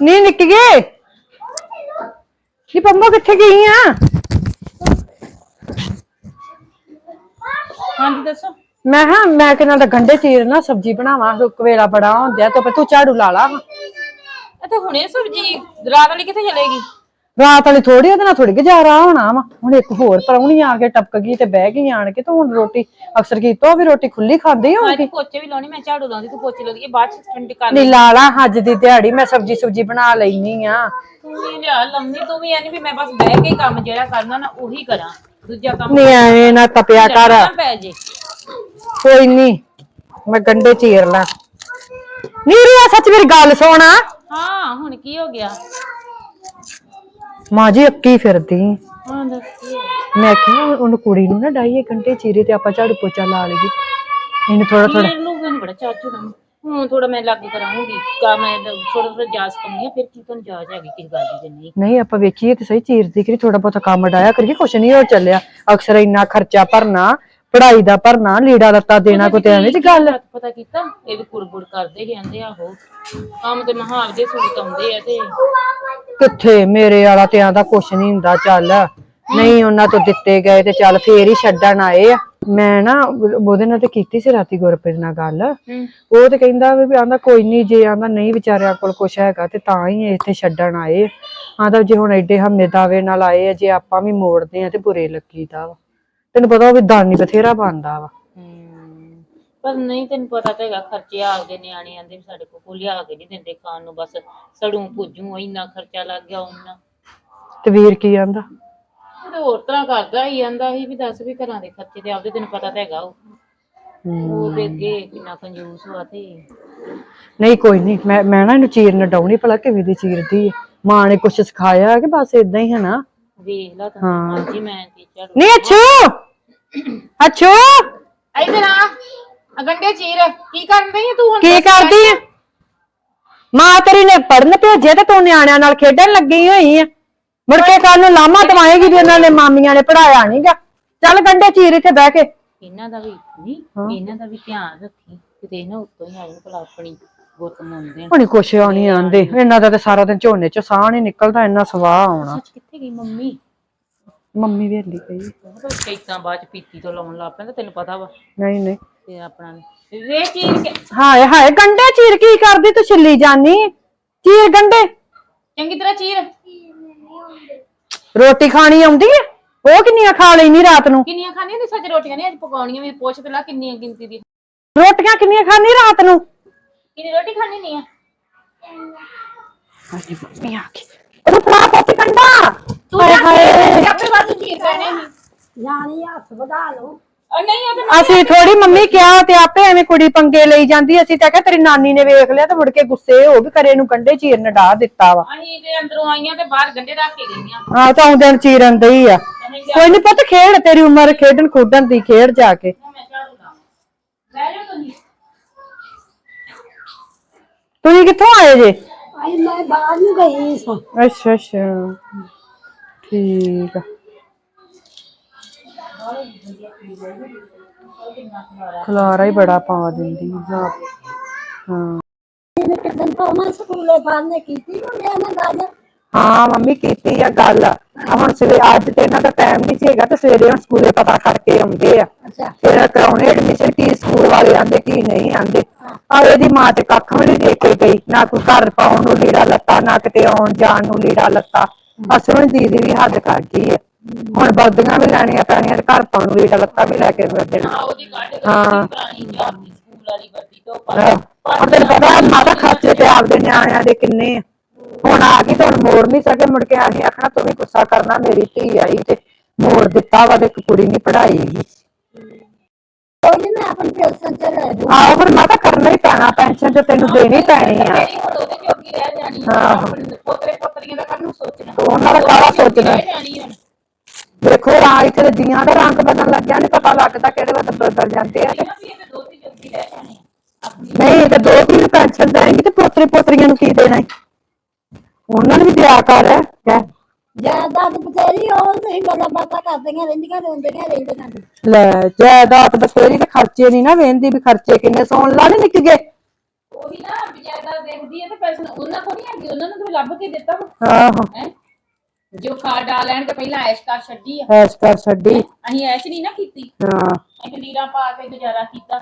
ਨੀ ਨਿੱਕ ਗਏ ਨੀ ਪੰਮੋ ਕਿੱਥੇ ਗਈ ਆ? ਹਾਂਜੀ ਦੱਸੋ। ਮੈਂ ਹਾਂ ਮੈਂ ਕਿਨਾਂ ਦਾ ਗੰਡੇ ਚੀਰ ਨਾ ਸਬਜ਼ੀ ਬਣਾਵਾਂ ਕਵੇਲਾ ਬੜਾ ਹੁੰਦਿਆ ਤਾਂ ਤੂੰ ਝਾੜੂ ਲਾ ਲਾ। ਇੱਥੇ ਹੁਣੇ ਸਬਜੀ ਰਾਤ ਵਾਲੀ ਕਿੱਥੇ ਚਲੇਗੀ? ਰਾਤ ਵਾਲੀ ਥੋੜੀ ਉਹਦੇ ਨਾਲ ਥੋੜੀ ਗੁਜ਼ਾਰਾ ਹੋਣਾ ਵਾ। ਹੁਣ ਇੱਕ ਹੋਰ ਪਰੌਣੀ ਆ ਕੇ ਟਪਕ ਗਈ ਤੇ ਬਹਿ ਗਈ ਆਣ ਕੇ ਤੇ ਹੁਣ ਰੋਟੀ ਅਕਸਰ ਕੀਤਾ ਉਹ ਵੀ ਰੋਟੀ ਖੁੱਲੀ ਖਾਂਦੀ ਹਾਂ ਹੋਊਗੀ ਤੇ ਪੋਚੇ ਵੀ ਲਾਉਣੀ ਮੈਂ ਝਾੜੂ ਲਾਉਂਦੀ ਤੂੰ ਪੋਚੇ ਲਾਉਂਦੀ ਬਾਅਦ ਚ ਠੰਡ ਕਰ ਨੀ ਲਾ ਲਾ ਅੱਜ ਦੀ ਦਿਹਾੜੀ ਮੈਂ ਸਬਜ਼ੀ ਸੁਬਜੀ ਬਣਾ ਲੈਣੀ ਆ। ਤੂੰ ਵੀ ਲਿਆ ਲੰਮੀ ਤੂੰ ਵੀ ਐ ਨੀ ਵੀ ਮੈਂ ਬਸ ਬਹਿ ਕੇ ਹੀ ਕੰਮ ਜਿਹੜਾ ਕਰਨਾ ਨਾ ਉਹੀ ਕਰਾਂ। ਦੂਜਾ ਕੰਮ ਨੀ ਐਵੇਂ ਨਾ ਤਪਿਆ ਕਰ। ਨਾ ਪੈ ਜੇ। ਕੋਈ ਨਹੀਂ ਮੈਂ ਗੰਡੇ ਚੀਰ ਲਾਂ। ਨੀ ਰਿਆ ਸੱਚ ਮੇਰੀ ਗੱਲ ਸੁਣਾ। ਹਾਂ ਹੁਣ ਕੀ ਹੋ ਗਿਆ? ਮਾਂ ਜੀ ਅੱਕੀ ਫਿਰਦੀ। ਹਾਂ ਦੱਸ ਕੀ ਹੋਇਆ? ਮੈਂ ਕਿਹਾ ਉਹਨੂੰ ਕੁੜੀ ਨੂੰ ਨਾ ਡਾਈਏ ਘੰਟੇ ਚੀਰੇ ਤੇ ਆਪਾਂ ਝਾੜੂ ਪੋਚਾ ਲਾ ਲਈਏ। ਇਹਨੂੰ ਥੋੜਾ ਥੋੜਾ ਇਹ ਲੋਕਾਂ ਨੂੰ ਬੜਾ ਚਾਚੂ ਨਾ ਹੁਣ ਥੋੜਾ ਮੈਂ ਲੱਗ ਕਰਾਂਗੀ। ਕਾ ਮੈਂ ਥੋੜਾ ਥੋੜਾ ਜਾਸ ਕਰਨੀ ਆ ਫਿਰ ਕੀ ਤੁਹਾਨੂੰ ਜਾਚ ਹੈਗੀ ਕਿਸ ਗੱਲ ਦੀ ਨਹੀਂ। ਨਹੀਂ ਆਪਾਂ ਵੇਖੀਏ ਤੇ ਸਹੀ ਚੀਰਦੀ ਕਰੀ ਥੋੜਾ ਬਹੁਤਾ ਕੰਮ ਡਾਇਆ ਕਰੀਏ ਕੁਛ ਨਹੀਂ ਹੋ ਚੱਲਿਆ। ਅਕਸਰ ਇੰਨਾ ਖਰਚਾ ਭਰਨਾ ਪੜ੍ਹਾਈ ਦਾ ਭਰਨਾ ਲੀੜਾ ਲੱਤਾ ਦੇਣਾ ਕੋਈ ਤੇ ਐਵੇਂ ਦੀ ਗੱਲ? ਪਤਾ- ਪਤਾ ਕੀਤਾ? ਇਹ ਵੀ ਕੁੜਬੁੜ ਕਰਦੇ ਕਹਿੰਦੇ ਆਹੋ। ਕੰਮ ਤੇ ਮਹਾਵ ਦੇ ਸੂਟ ਆਉਂਦੇ ਆ ਤੇ। ਕਿੱਥੇ? ਮੇਰੇ ਵਾਲਾ ਤੇ ਆਂਦਾ ਕੁਛ ਨਹੀਂ ਹੁੰਦਾ ਚੱਲ। ਨਹੀਂ ਉਹਨਾਂ ਤੋਂ ਦਿੱਤੇ ਗਏ ਤੇ ਚੱਲ ਫੇਰ ਹੀ ਛੱਡਣ ਆਏ ਆ। ਮੈਂ ਨਾ ਉਹਦੇ ਨਾਲ ਤੇ ਕੀਤੀ ਸੀ ਰਾਤੀ ਗੁਰਪ੍ਰੀਤ ਨਾਲ ਗੱਲ। ਹੂੰ। ਉਹ ਤੇ ਕਹਿੰਦਾ ਵੀ ਆਂਦਾ ਕੋਈ ਨਹੀਂ ਜੇ ਆਂਦਾ ਨਹੀਂ ਵਿਚਾਰਿਆਂ ਕੋਲ ਕੁਛ ਹੈਗਾ ਤੇ ਤਾਂ ਹੀ ਇੱਥੇ ਛੱਡਣ ਆਏ। ਆਂਦਾ ਜੇ ਹੁਣ ਐਡੇ ਹਮੇ ਦਾਵੇ ਨਾਲ ਆਏ ਆ ਜੇ ਆਪਾਂ ਵੀ ਮੋੜਦੇ ਆ ਤੇ ਬੁਰੇ ਲੱਗੀਦਾ ਵਾ। ਤੈਨੂੰ ਪਤਾ ਉਹ ਵੀ ਦਾਨੀ ਬਥੇਰਾ ਬਣਦਾ ਵਾ। ਹਮ, ਪਰ ਨਹੀਂ ਤੈਨੂੰ ਪਤਾ ਤਾਂ ਹੈਗਾ ਖਰਚੇ ਆਪਦੇ ਨਿਆਣੇ ਆਂਦੇ ਵੀ ਸਾਡੇ ਕੋਲ ਕੋਈ ਲਿਆ ਕੇ ਨਹੀਂ ਦਿੰਦੇ ਖਾਣ ਨੂੰ ਬਸ ਸੜੂ ਭੁੱਜੂ ਇੰਨਾ ਖਰਚਾ ਲੱਗ ਗਿਆ ਉਹਨਾਂ। ਤੇ ਵੀਰ ਕੀ ਆਂਦਾ? ਤੇ ਹੋਰ ਤਰ੍ਹਾਂ ਕਰਦਾ ਹੀ ਆਂਦਾ ਸੀ ਵੀ ਦੱਸ ਵੀ ਘਰਾਂ ਦੇ ਖਰਚੇ ਤੇ ਆਪਦੇ ਤੈਨੂੰ ਪਤਾ ਤਾਂ ਹੈਗਾ ਉਹ। ਉਹ ਤੇ ਅੱਗੇ ਕਿੰਨਾ ਕੰਜੂਸ ਹੋਆ ਤੇ। ਨਹੀਂ ਕੋਈ ਨਹੀਂ ਮੈਂ ਮੈਂ ਨਾ ਇਹਨੂੰ ਚੀਰਨ ਡਾਉਣੀ ਭਲਾ ਕਿਵੇਂ ਦੀ ਚੀਰਦੀ ਹੈ ਮਾਂ ਨੇ ਕੁਛ ਸਿਖਾਇਆ ਕਿ ਬਸ ਇਦਾਂ ਹੀ ਹੈ ਨਾ? ਵੇਖ ਲਾ ਤੂੰ ਹਾਂ। ਹਾਂਜੀ ਮੈਂ ਟੀਚਰ ਨਹੀਂ ਅੱਛੂ! ਅੱਛੂ। ਇਧਰ ਆ ਆ ਗੰਡੇ ਚੀਰ ਕੀ ਕਰਨ ਰਹੀ ਹੈ ਤੂੰ ਹੁਣ? ਕੀ ਕਰਦੀ ਹੈ ਮਾਂ ਤੇਰੀ ਨੇ ਪੜਨ ਭੇਜਿਆ ਤੇ ਤੂੰ ਨਿਆਣਿਆਂ ਨਾਲ ਖੇਡਣ ਲੱਗੀ ਹੋਈ ਆ। ਮੁੜ ਕੇ ਕੱਲ ਨੂੰ ਲਾਮਾ ਦਵਾਏਗੀ ਵੀ ਉਹਨਾਂ ਨੇ ਮਾਮੀਆਂ ਨੇ ਪੜਾਇਆ ਨਹੀਂਗਾ ਚੱਲ ਗੰਡੇ ਚੀਰ ਇੱਥੇ ਬਹਿ ਕੇ। ਇਹਨਾਂ ਦਾ ਵੀ ਨਹੀਂ ਇਹਨਾਂ ਦਾ ਵੀ ਧਿਆਨ ਰੱਖੀ। ਕਿਤੇ ਇਹਨਾਂ ਉੱਤੋਂ ਹੀ ਆਈ ਭਲਾ ਆਪਣੀ ਗੁੱਤ ਮੁੰਦੇ ਹੁਣੀ ਕੁਛ ਨਹੀਂ ਆਂਦੇ। ਇਹਨਾਂ ਦਾ ਤੇ ਸਾਰਾ ਦਿਨ ਝੋਨੇ ਚ ਸਾਹ ਨਹੀਂ ਨਿਕਲਦਾ ਇੰਨਾ ਸਵਾਹ ਆਉਣਾ। ਸੱਚ ਕਿੱਥੇ ਗਈ ਮੰਮੀ? ਮੰਮੀ ਵੇਲੀ ਪਈ। ਕਈਤਾਂ ਬਾਅਦ ਚ ਪੀਤੀ ਤੋਂ ਲਾਉਣ ਲੱਗ ਪੈਂਦਾ ਤੈਨੂੰ ਪਤਾ ਵਾ। ਨਹੀਂ ਨਹੀਂ। ਤੇ ਆਪਣਾ ਵੇ ਚੀਰ ਕੇ ਹਾਏ ਹਾਏ ਗੰਡੇ ਚੀਰ ਕੀ ਕਰਦੀ ਤੂੰ ਛਿੱਲੀ ਜਾਨੀ? ਚੀਰ ਗੰਡੇ। ਚੰਗੀ ਤਰ੍ਹਾਂ ਚੀਰ। ਰੋਟੀ ਖਾਣੀ ਆਉਂਦੀ ਹੈ ਉਹ ਕਿੰਨੀਆਂ ਖਾ ਲੈਣੀ ਰਾਤ ਨੂੰ? ਕਿੰਨੀਆਂ ਖਾਣੀਆਂ ਨੇ? ਸੱਚ ਰੋਟੀਆਂ ਨੇ ਅੱਜ ਪਕਾਉਣੀਆਂ ਵੀ ਪੁੱਛ ਪਹਿਲਾਂ ਕਿੰਨੀਆਂ ਗਿਣਤੀ ਦੀ। ਰੋਟੀਆਂ ਕਿੰਨੀਆਂ ਖਾਣੀ ਰਾਤ ਨੂੰ? ਕਿੰਨੀ ਰੋਟੀ ਖਾਣੀ ਨਹੀਂ ਆ? ਹਾਏ ਮੰਮੀ ਆ ਗਈ ਉਹ ਪਰਾ ਪੋਤੀ ਕੰਡਾ ਤੂੰ ਹਾਏ। ਆਪਣੇ ਵਾਸਤੇ ਚੀਰ ਪੈਣੇ ਸੀ ਜਾਣੀ ਹੱਥ ਵਧਾ ਲਓ। ਔਰ ਨਹੀਂ ਉਹ ਤੇ ਅਸੀਂ ਥੋੜੀ ਮੰਮੀ ਕਿਹਾ ਤੇ ਆਪੇ ਐਵੇਂ ਕੁੜੀ ਪੰਗੇ ਲਈ ਜਾਂਦੀ। ਅਸੀਂ ਤਾਂ ਕਿਹਾ ਤੇਰੀ ਨਾਨੀ ਨੇ ਵੇਖ ਲਿਆ ਤੇ ਮੁੜ ਕੇ ਗੁੱਸੇ ਹੋ ਵੀ ਕਰੇ ਨੂੰ ਕੰਡੇ ਚੀਰਨ ਡਾ ਦਿੱਤਾ ਵਾ। ਅਸੀਂ ਤੇ ਅੰਦਰੋਂ ਆਈਆਂ ਤੇ ਬਾਹਰ ਗੰਡੇ ਰੱਖ ਕੇ ਗਈਆਂ। ਆ ਤਾਂ ਆਉਂਦੇ ਨੂੰ ਚੀਰਨ ਦਈ ਆ। ਕੋਈ ਨਹੀਂ ਪੁੱਤ ਖੇਡ ਤੇਰੀ ਉਮਰ ਖੇਡਣ ਖੁੱਡਣ ਦੀ ਖੇਡ ਜਾ ਕੇ। ਮੈਂ ਝਾੜੂ ਬਹਿ ਤੁਸੀਂ। ਤੁਸੀਂ ਕਿੱਥੋਂ ਆਏ ਜੇ? ਆਈ ਮੈਂ ਬਾਹਰ ਨੂੰ ਗਈ ਸਾਂ। ਅੱਛਾ ਅੱਛਾ। ਠੀਕ ਆ। ਖਲਾਰਾ ਹੀ ਬੜਾ ਪਾ ਦਿੰਦੀ ਹਾਂ ਹਾਂ। ਤੋਂ ਮੈਂ ਸਕੂਲੇ ਪੜ੍ਹਨੇ ਕੀਤੀ ਮੁੰਡਿਆਂ ਨਾਲ ਗੱਲ ਹਾਂ ਮੰਮੀ ਕੀਤੀ ਆ ਗੱਲ। ਹੁਣ ਸਵੇਰੇ ਅੱਜ ਤੇ ਇਹਨਾਂ ਦਾ ਟਾਈਮ ਨਹੀਂ ਸੀਗਾ ਤੇ ਸਵੇਰੇ ਹੁਣ ਸਕੂਲੇ ਪਤਾ ਕਰਕੇ ਆਉਂਦੇ ਆ। ਅੱਛਾ। ਫਿਰ ਕਰਾਉਣੇ ਐਡਮਿਸ਼ਨ ਕੀ ਸਕੂਲ ਵਾਲੇ ਆਂਦੇ ਕੀ ਨਹੀਂ ਆਂਦੇ। ਆ ਇਹਦੀ ਮਾਂ ਤੇ ਕੱਖ ਵੀ ਨਹੀਂ ਦੇ ਕੇ ਗਈ। ਨਾ ਕੋਈ ਘਰ ਪਾਉਣ ਨੂੰ ਲੀੜਾ ਲੱਤਾ ਨਾ ਕਿਤੇ ਆਉਣ ਜਾਣ ਨੂੰ ਲੀੜਾ ਲੱਤਾ। ਅਸਲ ਦੀਦੀ ਵੀ ਹੱਦ ਕਰ ਗਈ ਹੈ। ਹੁਣ ਬਰਦੀਆਂ ਵੀ ਲੈਣੀਆਂ ਪੈਣੀਆਂ ਤੇ ਘਰ ਪਾਉਣ ਨੂੰ ਲੀੜਾ ਲੱਤਾ ਵੀ ਲੈ ਕੇ ਫਿਰ ਦੇਣਾ। ਆ ਉਹਦੀ ਕੱਢ ਕੇ ਹਾਂ। ਪੁਰਾਣੀ ਜਾਂਦੀ ਸਕੂਲ ਵਾਲੀ ਵਰਦੀ ਤੋਂ ਹੁਣ ਤੈਨੂੰ ਪਤਾ ਮਾਤਾ ਖਰਚੇ ਤੇ ਆਪਦੇ ਨਿਆਣਿਆਂ ਦੇ ਕਿੰਨੇ ਆ। ਹੁਣ ਆ ਗਈ ਤਾਂ ਹੁਣ ਮੋੜ ਨਹੀਂ ਸਕੇ ਮੁੜ ਕੇ ਆਹੀ ਆਖਣਾ ਤੂੰ ਵੀ ਗੁੱਸਾ ਕਰਨਾ ਮੇਰੀ ਧੀ ਆਈ ਤੇ ਮੋੜ ਦਿੱਤਾ ਵਾ ਤੇ ਇੱਕ ਕੁੜੀ ਨਹੀਂ ਪੜਾਈ ਕੋਈ ਨੀ ਮੈਂ ਆਪਣੀ ਪੈਸਨ ਚ ਲੈ ਦੂੰ ਆਹੋ ਫਿਰ ਮਾਤਾ ਕਰਨਾ ਹੀ ਪੈਣਾ ਪੈਨਸ਼ਨ ਤੇ ਤੈਨੂੰ ਦੇਣੀ ਪੈਣੀ ਆ ਜਿਹੜੀ ਹੁਣ ਉਹਦੇ ਜੋਗੀ ਰਹਿ ਜਾਣੀ ਆ। ਆਹੋ। ਆਪਣੇ ਪੋਤਰੇ ਪੋਤਰੀਆਂ ਦਾ ਕੱਲ ਸੋਚਣਾ ਉਹਨਾਂ ਦਾ ਕਾਹਦਾ ਸੋਚਣਾ ਰਹਿ ਜਾਣੀ ਹੁਣ ਦੇਖੋ ਆ ਇੱਥੇ ਤੇ ਦੀਆਂ ਦਾ ਰੰਗ ਬਦਲਣ ਲੱਗਿਆ ਨਹੀਂ ਪਤਾ ਲੱਗਦਾ ਕਿਹੜੇ ਵੇਲੇ ਬਦਲ ਜਾਂਦੇ ਆ ਤੇ ਵੀ ਇਹ ਦੋ ਤਿੰਨ ਜੋਗੀ ਰਹਿ ਜਾਣੀ ਆ। ਨਹੀਂ ਤੇ ਦੋ ਤਿੰਨ ਪੈਨਸ਼ਨ ਦੇਣਗੇ ਤੇ ਪੋਤਰੇ ਪੋਤਰੀਆਂ ਨੂੰ ਕੀ ਦੇਣਾ ਈ? ਉਹਨਾਂ ਨੂੰ ਵੀ ਦਿਆ ਕਰ ਕਹਿ ਜਾਇਦਾਦ ਬਥੇਰੀ ਹੋਣ ਤੁਸੀਂ ਗੱਲਾਂ ਬਾਤਾਂ ਕਰਦੀਆਂ ਰਹਿੰਦੀਆਂ ਰੋਂਦੀਆਂ ਰਹਿੰਦੀਆਂ ਨੇ। ਲੈ ਜਾਇਦਾਦ ਬਥੇਰੀ ਤੇ ਖਰਚੇ ਨਹੀਂ ਨਾ ਵੇਂਦੀ ਵੀ ਖਰਚੇ ਕਿੰਨੇ ਸੌਣ ਲਾ ਨੀ ਨਿੱਕ ਗਏ ਉਹੀ ਨਾ ਬਜਾਦਾ ਦੇਖਦੀ ਹੈ ਤੇ ਪੈਸੇ ਉਹਨਾਂ ਕੋਲ ਨਹੀਂ ਹੈਗੀ ਉਹਨਾਂ ਨੂੰ ਤਾਂ ਲੱਭ ਕੇ ਦਿੱਤਾ ਵਾ। ਆਹੋ। ਹੈ? ਜੋ ਖਾ ਡਾ ਲੈਣ ਤੇ ਪਹਿਲਾਂ ਐਸ਼ ਕਰ ਛੱਡੀ ਆ। ਐਸ਼ ਕਰ ਛੱਡੀ। ਅਸੀਂ ਐਸ਼ ਨਹੀਂ ਨਾ ਕੀਤੀ। ਹਾਂ। ਇੱਕ ਲੀਰਾ ਪਾ ਕੇ ਗੁਜ਼ਾਰਾ ਕੀਤਾ।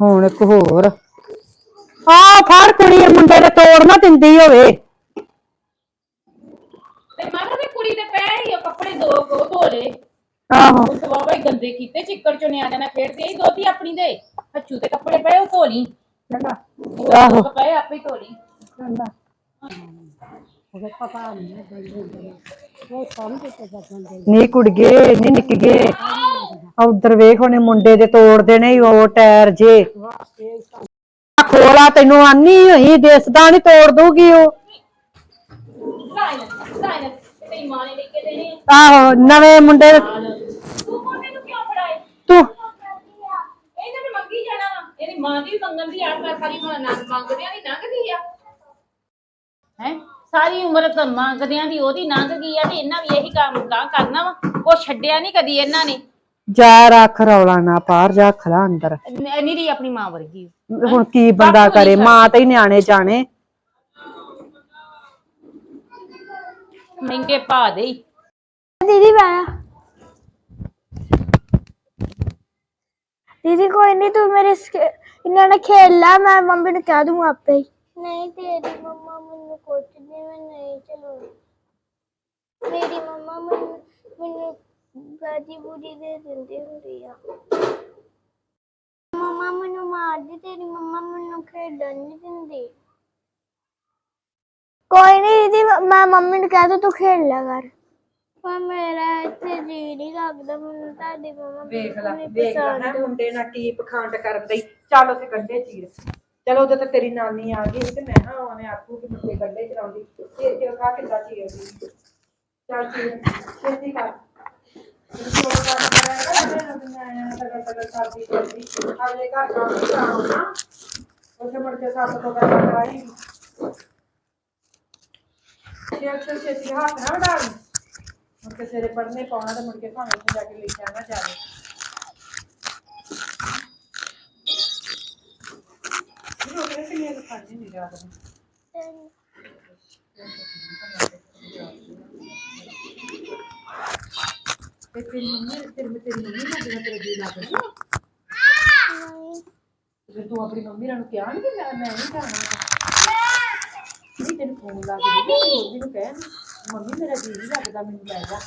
ਹੁਣ ਇੱਕ ਹੋਰ। ਆ ਫੜ ਕੁੜੀ ਇਹ ਮੁੰਡੇ ਦੇ ਤੋੜ ਨਾ ਦਿੰਦੀ ਹੋਵੇ। ਤੇ ਮਾਤਾ ਦੀ ਕੁੜੀ ਦੇ ਪੈਰ ਹੀ ਉਹ ਕੱਪੜੇ ਦੋ ਕੋ ਧੋਲੇ ਆਹੋ। ਉਹ ਤਾਂ ਬਾਬਾ ਹੀ ਗੰਦੇ ਕੀਤੇ ਚਿੱਕੜ ਚੋਂ ਨਿਆ ਜਾਣਾ ਖੇਡਦੇ ਹੀ ਦੋਤੀ ਆਪਣੀ ਦੇ। ਹੱਚੂ ਤੇ ਕੱਪੜੇ ਪਏ ਉਹ ਧੋ ਲਈ। ਆਹੋ। ਉਹ ਪਏ ਆਪੇ ਹੀ ਧੋ ਲਈ। ਨੀ ਕੁੜਗੇ ਨੀ। ਨਿੱਕਗੇ ਉਧਰ ਵੇਖ ਉਹਨੇ ਮੁੰਡੇ ਦੇ ਤੋੜ ਦੇਣੇ ਉਹ ਟਾਇਰ ਜੇ। ਖੋਲਾ ਤੈਨੂੰ ਆਨੀ ਹੋਈ ਦਿਸਦਾ ਨਹੀਂ ਤੋੜ ਦੂਗੀ ਉਹ। ਸਾਇਲੈਂਸ ਸਾਇਲੈਂਸ ਤੇਰੀ ਮਾਂ ਨੇ ਲੈ ਕੇ ਦੇਣੇ ਆਹੋ ਨਵੇਂ ਮੁੰਡੇ ਦੇ- ਤੂੰ ਮੁੰਡੇ ਨੂੰ ਕਿਉਂ ਫੜਾਏ? ਤੂੰ ਇਹਨੇ ਵੀ ਮੰਗੀ ਜਾਣਾ ਵਾ। ਇਹਦੀ ਮਾਂ ਦੀ ਵੀ ਮੰਗਣ ਦੀ ਆੜ ਕਰ ਸਾਰੀ ਮਾਂ ਨੰਗ ਮੰਗਦਿਆਂ ਦੀ ਲੰਘਦੀ ਆ। ਹੈ? ਸਾਰੀ ਉਮਰ ਤਾਂ ਮੰਗਦਿਆਂ ਦੀ ਉਹਦੀ ਲੰਘ ਗਈ ਆ ਤੇ ਇਹਨਾਂ ਵੀ ਇਹੀ ਕੰਮ ਗਾਂ ਕਰਨਾ ਵਾ। ਉਹ ਛੱਡਿਆ ਨਹੀਂ ਕਦੀ ਇਹਨਾਂ ਨੇ। ਜਾ ਰੱਖ ਰੌਲਾ ਨਾ ਪਾਰ ਜਾ ਖਲਾ ਅੰਦਰ। ਨਿਰੀ ਆਪਣੀ ਮਾਂ ਵਰਗੀ। ਹੁਣ ਕੀ ਬੰਦਾ ਕਰੇ? ਮਾਂ ਤੇ ਹੀ ਨਿਆਣੇ ਜਾਣੇ। ਮਹਿੰਗੇ ਪਾ ਦੇ ਈ। ਦੀਦੀ ਮੈਂ ਦੀਦੀ ਕੋਈ ਨਹੀਂ ਤੂੰ ਮੇਰੇ ਇਹਨਾਂ ਨਾਲ ਖੇਡ ਲੈ ਮੈਂ ਮੰਮੀ ਨੂੰ ਕਹਿ ਦੂੰ ਆਪੇ ਹੀ। ਨਹੀਂ ਤੇਰੀ ਮੰਮਾ ਮੈਨੂੰ ਕੁੱਟਦੀ ਮੈਂ ਨਹੀਂ ਚਲਾਉਣੀ ਮੇਰੀ ਮੰਮਾ ਮੈਨੂੰ ਮੈਨੂੰ ਗਾਜੀ ਦੇ ਦਿੰਦੀ ਹੁੰਦੀ ਆ। ਮੰਮਾ ਮੈਨੂੰ ਮਾਰਦੀ ਤੇਰੀ ਮੰਮਾ ਮੈਨੂੰ ਖੇਡਣ ਨਹੀਂ ਦਿੰਦੀ। ਕੋਈ ਨਹੀਂ ਦੀਦੀ ਮੈਂ ਮੰਮੀ ਨੂੰ ਕਹਿ ਦੂੰ ਤੂੰ ਖੇਡ ਲਿਆ ਕਰ। ਪਰ ਮੇਰਾ ਇੱਥੇ ਜੀ ਨਹੀਂ ਲੱਗਦਾ ਮੈਨੂੰ ਤੁਹਾਡੀ ਮੰਮਾ ਵੇਖ ਲੈ ਵੇਖ ਲੈ ਪਸੰਦ। ਹੈਂ ਮੁੰਡੇ ਨਾਲ ਕੀ ਪਖੰਡ ਕਰਨ ਚੱਲ ਉੱਥੇ ਕੰਡੇ ਚੀਰ। ਚਲੋ ਉਦੋਂ ਤੇ ਤੇਰੀ ਨਾਨੀ ਆ ਗਈ ਤੇ ਮੈਂ ਹਾਂ ਉਹਨੇ ਆਖੂ ਕਿ ਮੁੰਡੇ ਕੰਡੇ ਚਲਾਉਂਦੀ। ਤੇ ਤੇ ਖਾ ਕਿੱਦਾਂ ਚੀਰਦੀ ਚੱਲ ਚੀਰ ਛੇਤੀ ਕਰ ਅਗਲੇ ਘਰ ਕੰਮ ਕਰਾਉਣਾ। ਉੱਥੇ ਮੁੜ ਕੇ ਸੱਸ ਤੋਂ ਗੱਲ ਕਰਾਈ। ਛੇਤੀ ਛੇਤੀ ਹੱਥ ਨਾ ਵਡਾ ਲਈ ਮੁੜ ਕੇ ਸਵੇਰੇ ਪੜ੍ਹਨੇ ਪਾਉਣਾ ਤੇ ਮੁੜ ਕੇ ਭਾਵੇਂ ਉੱਥੇ ਜਾ ਕੇ ਨਾ ਜਾਵੇ ਕਿਹਨੇ ਕਿੰਨੇ ਖਾਣੀ ਨਹੀਂ ਰਾਤ ਨੂੰ। ਤੇ ਤੇਰੀ ਮੰਮੀ ਤੇਰੀ ਤੇਰੀ ਮੰਮੀ ਨਾਲ ਜਿਹੜਾ ਤੇਰਾ ਜੀ ਲੱਗਦਾ ਜੇ ਤੂੰ ਆਪਣੀ ਮੰਮੀ ਨਾਲ ਕਿਹਾ ਨਹੀਂ ਕਿ ਮੈਂ ਮੈਂ ਨਹੀਂ ਕਰਨਾ ਨਹੀਂ ਤੈਨੂੰ ਫੋਨ ਲਾ ਕੇ ਦੇ ਮੰਮੀ ਨੂੰ ਕਹਿ ਮੰਮੀ ਮੇਰਾ ਜੀ ਨਹੀਂ ਲੱਗਦਾ ਮੈਨੂੰ ਲੈ ਜਾ।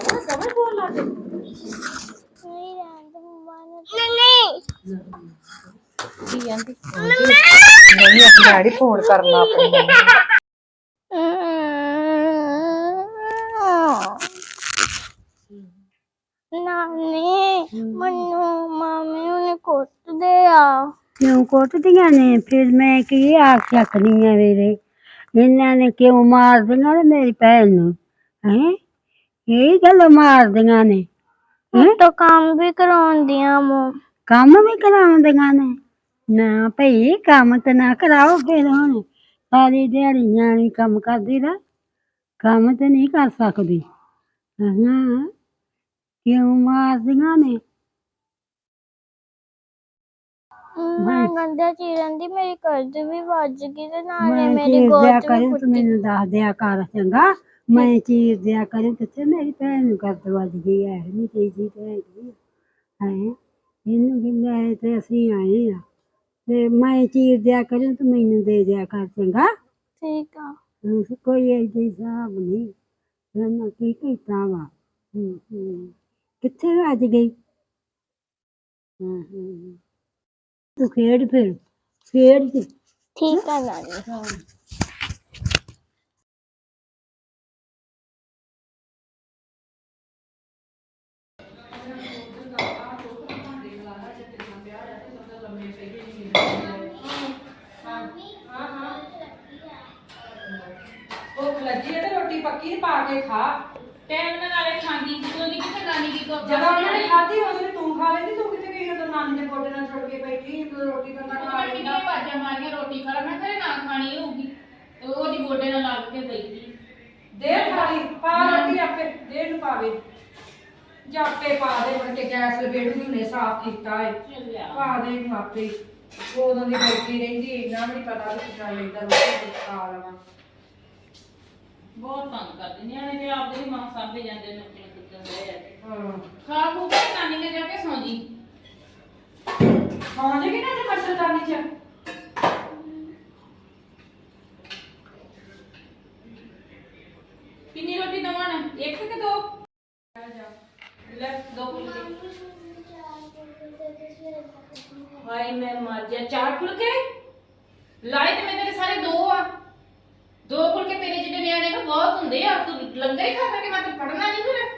ਉਹ ਸਮਝ ਫੋਨ ਲਾ ਕੇ। ਨਹੀਂ ਰਹਿਣ ਦੇ ਮੰਮਾ ਨਹੀਂ ਕੀ ਕਹਿੰਦੀ? ਨਹੀਂ ਆਪਣੀ ਡੈਡੀ ਫੋਨ ਕਰਨਾ ਨੂੰ। ਨਾਨੀ ਮੈਨੂੰ ਮਾਮੀ ਉਹਨੇ ਕੁੱਟਦੇ ਆ। ਕਿਉਂ ਕੁੱਟਦੀਆਂ ਨੇ? ਫਿਰ ਮੈਂ ਕੀ ਆਖ ਸਕਦੀ ਆ ਵੀਰੇ? ਇਹਨਾਂ ਨੇ ਕਿਉਂ ਮਾਰਦੀਆਂ ਨੇ ਮੇਰੀ ਭੈਣ ਨੂੰ? ਹੈ? ਇਹ ਗੱਲ ਮਾਰਦੀਆਂ ਨੇ। ਹੁਣ ਤਾਂ ਕੰਮ ਵੀ ਕਰਾਉਂਦੀਆਂ ਮੋ ਕੰਮ ਵੀ ਕਰਾਉਂਦੀਆਂ ਨੇ? ਨਾ ਭਈ ਕੰਮ ਤੇ ਨਾ ਕਰਾਓ ਫਿਰ ਹੁਣ। ਸਾਰੀ ਦਿਹਾੜੀ ਨਿਆਣੀ ਕੰਮ ਕਰਦੀ ਦਾ ਕੰਮ ਤੇ ਨਹੀਂ ਕਰ ਸਕਦੀ। ਹਾਂ? ਕਿਉਂ ਮਾਰਦੀਆਂ ਨੇ? ਮੈਂ ਗੰਦਾ ਚੀਰਨ ਦੀ ਮੇਰੀ ਕਰਦ ਵੀ ਵੱਜ ਗਈ ਤੇ ਨਾਲੇ ਮੈਂ ਮੇਰੀ ਚੀਰ ਦਿਆ ਗੋਦ ਵੀ ਕਰੇ ਤੂੰ ਫੁੱਟੀ ਮੈਨੂੰ ਦੱਸ ਦਿਆ ਕਰ ਚੰਗਾ? ਮੈਂ ਚੀਰ ਦਿਆ ਕਰੇ ਕਿੱਥੇ? ਮੇਰੀ ਭੈਣ ਨੂੰ ਕਰਦ ਵੱਜ ਗਈ ਹੈ ਨਹੀਂ ਤੇਜੀ ਤੇ ਹੈਗੀ ਹੈ? ਇਹਨੂੰ ਕਹਿੰਦਾ ਹੈ ਤੇ ਅਸੀਂ ਆਏ ਆ। ਤੇ ਮੈਂ ਚੀਰ ਦਿਆ ਕਰੇ ਤੂੰ ਮੈਨੂੰ ਦੇ ਦਿਆ ਕਰ ਚੰਗਾ? ਠੀਕ ਆ। ਹਾਂ, ਕੋਈ ਐਡੀ ਹਿਸਾਬ ਨਹੀਂ। ਮੈਂ ਕੀ ਕੀਤਾ ਵਾ? ਹੂੰ, ਹੂੰ। ਕਿੱਥੇ ਵੱਜ ਗਈ? ਹਾਂ ਹਾਂ ਤੂੰ ਖੇਡ ਫਿਰ ਖੇਡ ਤੇ ਠੀਕ ਆ ਨਾਨੀ। ਭੁੱਖ ਲੱਗੀ ਹੈ ਤੇ ਰੋਟੀ ਪੱਕੀ ਨੇ ਪਾ ਕੇ ਖਾ। ਟਾਈਮ ਨਾਲ ਨਾਲੇ ਖਾਂਦੀ ਜਦੋਂ ਦੀ ਕਿਤੇ ਨਾਨੀ ਦੀ ਜਦੋਂ ਉਹਨਾਂ ਨੇ ਖਾਧੀ ਉਦੋਂ ਨੇ ਤੂੰ ਖਾ ਲੈਂਦੀ ਤੂੰ ਕਿੱਥੇ ਗਈ ਉਦੋਂ ਨਾਨੀ ਦੇ ਗੋਡੇ ਨਾਲ ਛੁੱਟ ਕੇ ਬੈਠੀ ਉਦੋਂ ਰੋਟੀ ਬੰਦਾ ਖਾ ਮੈਂ ਲੈਂਦਾ। ਕਿੰਨੀਆਂ ਬਾਜਾਂ ਮਾਰੀਆਂ ਰੋਟੀ ਖਾ ਲਾ ਮੈਂ ਨਾ ਖਾਣੀ ਹੋਊਗੀ। ਤੇ ਉਹਦੀ ਗੋਡੇ ਨਾਲ ਲੱਗ ਕੇ ਬੈਠੀ। ਦੇ ਖਾਲੀ ਪਾ ਰੋਟੀ ਆਪੇ ਦੇ ਨੂੰ ਪਾਵੇ। ਜਾਪੇ ਪਾ ਦੇ ਮੁੜ ਕੇ ਗੈਸ ਲਬੇੜੂ ਨੇ ਸਾਫ਼ ਕੀਤਾ ਏ। ਚੱਲਿਆ ਪਾ ਦੇ ਇਹਨੂੰ ਆਪੇ। ਹੀ। ਉਦੋਂ ਦੀ ਬੈਠੀ ਰਹਿੰਦੀ ਇੰਨਾ ਵੀ ਨੀ ਪਤਾ ਵੀ ਕਿੰਨਾ ਲੈਂਦਾ ਰੋਟੀ ਖਾ ਲਵਾਂ। ਬਹੁਤ ਤੰਗ ਕਰਦੇ। ਨਿਆਣੇ ਤੇ ਆਪਦੇ ਹੀ ਮਾਂ ਸਾਂਭੇ ਜਾਂਦੇ ਨੇ ਆਪਣੇ ਦੇ। ਹਾਂ। ਖਾ ਖੂ ਕੇ ਨਾਨੀ ਨੇ ਜਾ ਕੇ ਸੌਂ ਜੀ। ਸੌਂ ਜੇ ਕਿ ਨਾ ਤੇ ਮੱਛਰਦਾਨੀ ਚ? ਕਿੰਨੀ ਰੋਟੀ ਦਵਾਣਾ ਇੱਕ ਕਿ ਦੋ? ਲੈ, ਦੋ ਫੁਲਕੇ। ਹਾਏ, ਮੈਂ ਮਰ ਜਾ ਚਾਰ ਫੁਲਕੇ? ਲਾਏ ਤੇ ਮੈਂ ਤੇਰੇ ਸਾਰੇ ਦੋ ਆ। ਦੋ ਫੁਲਕੇ ਤੇਰੇ ਜਿਹੜੇ ਨਿਆਣੇ ਨੂੰ, ਬਹੁਤ ਹੁੰਦੇ ਆ। ਤੂੰ ਲੰਗਰ ਹੀ ਖਾ ਕੇ ਮੈਂ ਤਾਂ ਪੜਨਾ ਨਹੀਂ ਫਿਰ?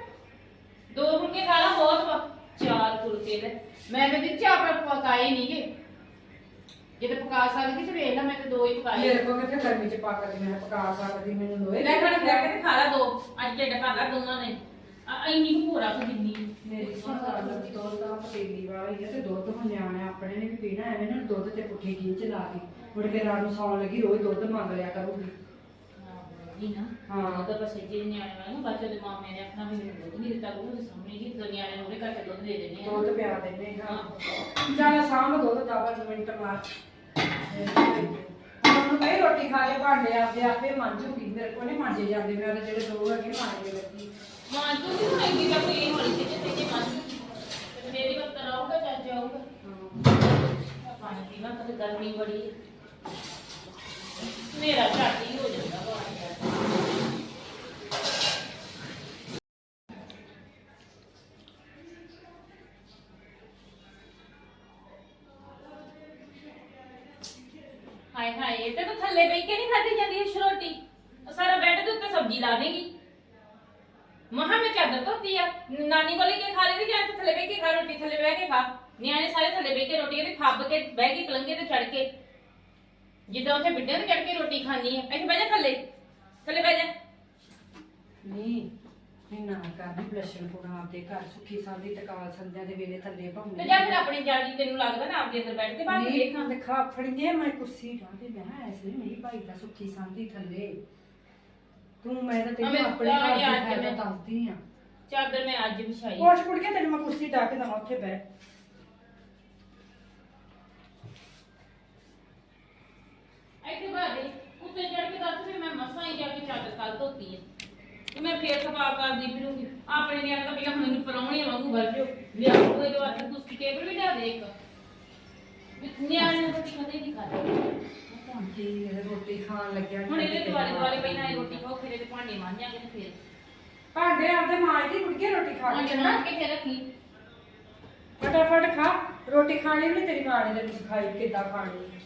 ਦੋ ਫੁਲਕੇ ਖਾ ਲਾ, ਬਹੁਤ ਵਾ। ਚਾਰ ਫੁਲਕੇ ਲੈ। ਮੈਂ ਤਾਂ ਦਿੱਤੇ ਆਪਣੇ ਪਕਾਏ ਨਹੀਂਗੇ ਜੇ ਤੇ ਪਕਾ ਸਕਦੀ ਤੇ ਵੇਖ ਲੈ ਮੈਂ ਤੇ ਦੋ ਹੀ ਪਕਾਏ। ਮੇਰੇ ਕੋਲ ਕਿੱਥੇ ਗਰਮੀ ਚ ਪੱਕ ਕੇ ਮੈਂ ਪਕਾ ਸਕਦੀ ਮੈਨੂੰ ਲੋਏ ਲੈ ਖੜ ਲੈ ਕੇ ਤੇ ਖਾ ਲਾ ਦੋ ਅੱਜ ਢਿੱਡ ਭਰ ਲਾ ਦੋਨਾਂ ਨੇ। ਆ ਇੰਨੀ ਕੁ ਭੋਰਾ ਕੁ ਜਿੰਨੀ। ਮੇਰੀ ਸੁਣ ਗੱਲ ਦੁੱਧ ਦਾ ਪਤੀਲੀ ਵਾਲਾ ਹੀ ਆ ਤੇ ਦੁੱਧ ਹੁਣ ਨਿਆਣੇ ਆਪਣੇ ਨੇ ਵੀ ਪੀਣਾ ਐਵੇਂ ਨਾ ਦੁੱਧ ਤੇ ਪੁੱਠੀ ਕੀ ਚ ਲਾ ਕੇ ਮੁੜ ਕੇ ਰਾਤ ਨੂੰ ਸੌਣ ਲੱਗੀ ਰੋਜ਼ ਦੁੱਧ ਮੰਗ ਲਿਆ ਕਰੂਗੀ। ਹਾਂ। ਤਾਂ ਬਸ ਜੇ ਨਿਆਣੇ ਵਾਲੇ ਨੂੰ ਬੱਚੇ ਦੇ ਮਾਮੇ ਨੇ ਆਪਣਾ ਵੀ ਮੈਨੂੰ ਦੁੱਧ ਨਹੀਂ ਦਿੱਤਾ ਉਹ ਸਾਹਮਣੇ ਹੀ ਦੋ ਨਿਆਣੇ ਨੂੰ ਉਹਦੇ ਤੇ ਦੁੱਧ ਦੇ ਦਿੰਦੇ ਆ। ਦੁੱਧ ਪਿਆ ਦਿੰਦੇ ਹਾਂ। ਚੱਲ ਸਾਂਭ ਦੁੱਧ ਦਾ ਬਸ ਮਿੰਟ ਮਾਰ। ਹੁਣ ਮੈਂ ਰੋਟੀ ਖਾ ਕੇ ਭਾਂਡੇ ਆਪਦੇ ਆਪੇ ਮਾਂਜੂਗੀ ਮੇਰੇ ਕੋਲ ਨਹੀਂ ਮਾਂਜੇ ਜਾਂਦੇ ਮੇਰੇ ਤਾਂ ਜਿਹੜੇ ਦੋ ਹੈਗੇ ਮਾਂਜੇ ਲੱਗੀ। ਮਾਂ ਤੂੰ ਵੀ ਖਾਏਗੀ ਜਾਂ ਕੋਈ ਹੋਣੀ ਤੇ ਤੇ ਤੇ ਮਾਂ ਤੇ ਮੇਰੀ ਵਕਤ ਰਹੂਗਾ ਚੱਜ ਆਊਗਾ ਪਾਣੀ ਪੀਣਾ ਤਾਂ ਗਰਮੀ ਬੜੀ ਮੇਰਾ ਝੱਟ ਹੀ ਜਾਂਦਾ ਪਾਣੀ ਦਾ ਹਾਏ ਤੇ ਤੂੰ ਥੱਲੇ ਬੈ ਕੇ ਨਹੀਂ ਖਾਦੀ ਜਾਂਦੀ ਹੈ ਸ਼ਰੋਟੀ ਉਹ ਸਾਰਾ ਬੈੱਡ ਦੇ ਉੱਤੇ ਸਬਜ਼ੀ ਲਾ ਦੇਗੀ। ਮਹਾ ਮੈਂ ਚਾਦਰ ਧੋਤੀ ਆ। ਨਾਨੀ ਕੋਲੇ ਕੇ ਖਾ ਲਈ ਜਾਂ ਥੱਲੇ ਬੈ ਕੇ ਖਾ, ਰੋਟੀ ਥੱਲੇ ਬਹਿ ਕੇ ਖਾ? ਨਿਆਣੇ ਸਾਰੇ ਥੱਲੇ ਬੈ ਕੇ ਰੋਟੀ ਕਹਿੰਦੇ ਖੱਬ ਕੇ, ਬਹਿ ਕੇ ਪਲੰਗੇ ਤੇ ਚੜ ਕੇ। ਜਿੱਦਾਂ ਉੱਥੇ ਬਿੱਡਿਆਂ ਤੇ ਚੜ ਕੇ ਰੋਟੀ ਖਾਣੀ ਹੈ ਇੱਥੇ ਬਹਿ ਜਾ ਥੱਲੇ। ਥੱਲੇ ਬਹਿ ਜਾ। ਨਹੀਂ। ਨਹੀਂ ਨਾ ਕਰਦੀ ਬਲਸ਼ਨ ਪੁਣਾ ਆਪਦੇ ਘਰ ਸੁੱਖੀ ਸਾਂਦੀ ਤਕਾਲ ਸੰਧਿਆ ਦੇ ਵੇਲੇ ਥੱਲੇ ਤੇ ਭਾਉਂਦੀ ਜਾ ਫਿਰ ਆਪਣੀ ਜਾਲੀ ਤੈਨੂੰ ਲੱਗਦਾ ਨਾ ਆਪਦੇ ਅੰਦਰ ਬੈਠ ਕੇ ਬਾਹਰ ਨਹੀਂ ਦੇਖਾਂ। ਦਿਖਾ ਫੜੀਏ ਮੈਂ ਕੁਰਸੀ ਢਾ ਤੇ ਮੈਂ ਐਸੇ ਮੇਰੀ ਭਾਈ ਦਾ ਸੁੱਖੀ ਸਾਂਦੀ ਥੱਲੇ। ਤੂੰ ਮੈਂ ਤਾਂ ਤੈਨੂੰ ਆਪਣੇ ਘਰ ਦੀ ਮੈਂ। ਦੱਸਦੀ ਆ। ਚਾਦਰ ਮੈਂ ਅੱਜ ਵਿਛਾਈ। ਕੋਸ਼ ਕੁੜ ਕੇ ਤੈਨੂੰ ਮੈਂ ਕੁਰਸੀ ਢਾ ਕੇ ਦਵਾਂ ਉੱਥੇ ਬਹਿ। ਇੱਥੇ ਬਾਹਰ ਉੱਤੇ ਚੜ ਕੇ ਦੱਸ ਵੀ ਮੈਂ ਮਸਾਂ ਹੀ ਜਾ ਕੇ ਚਾਦਰ ਕੱਲ ਧੋਤੀ ਹੈ ਤੇ ਮੈਂ ਫੇਰ ਖਵਾ ਕਰਦੀ ਫਿਰੂੰਗੀ। ਆਪਣੇ ਨਿਆਣੇ ਤਾਂ ਪਹਿਲਾਂ ਮੈਨੂੰ ਪਰੌਣੇ ਵਾਂਗੂ ਵਰ ਜਿਓ। ਲਿਆ ਉਹ ਇਹਦੇ ਵਾਸਤੇ ਤੁਸੀਂ ਟੇਬਲ ਵੀ ਲਿਆ ਦੇ ਇੱਕ। ਨਿਆਣੇ ਨੂੰ ਰੋਟੀ ਕਦੇ ਨਹੀਂ ਖਾਦੇ? ਹੁਣ ਇਹ ਰੋਟੀ ਖਾਣ ਲੱਗਿਆ ਹੁਣ ਇਹਦੇ ਦੁਆਲੇ ਦੁਆਲੇ ਪਹਿਲਾਂ ਇਹ ਰੋਟੀ ਖਾਓ ਫਿਰ ਇਹਦੇ ਭਾਂਡੇ ਮਾਂਜਾਂਗੇ ਤੇ ਫਿਰ। ਭਾਂਡੇ ਆਪਦੇ ਮਾਂ ਦੀ ਕੇ ਰੋਟੀ ਖਾ ਕੇ ਮਾਂਜ ਕੇ ਫਿਰ ਰੱਖੀ। ਫਟਾਫਟ ਖਾ। ਰੋਟੀ ਖਾਣੀ ਵੀ ਨੀ ਤੇਰੀ ਮਾਂ ਨੇ ਤੈਨੂੰ ਸਿਖਾਈ ਕਿੱਦਾਂ ਖਾਣੀ?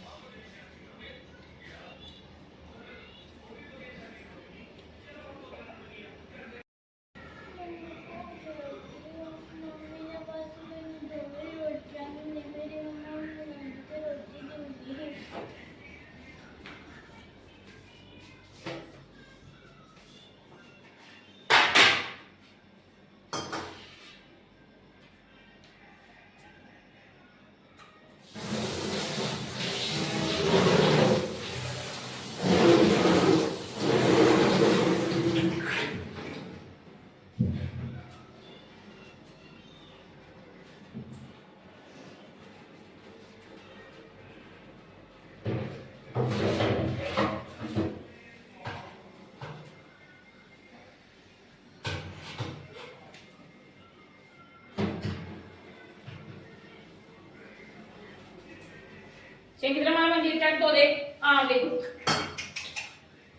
ਚੰਗੀ ਤਰ੍ਹਾਂ ਮਾਂ ਮੰਜੀ ਚੱਕ ਦੋ ਦੇ। ਆ ਦੇ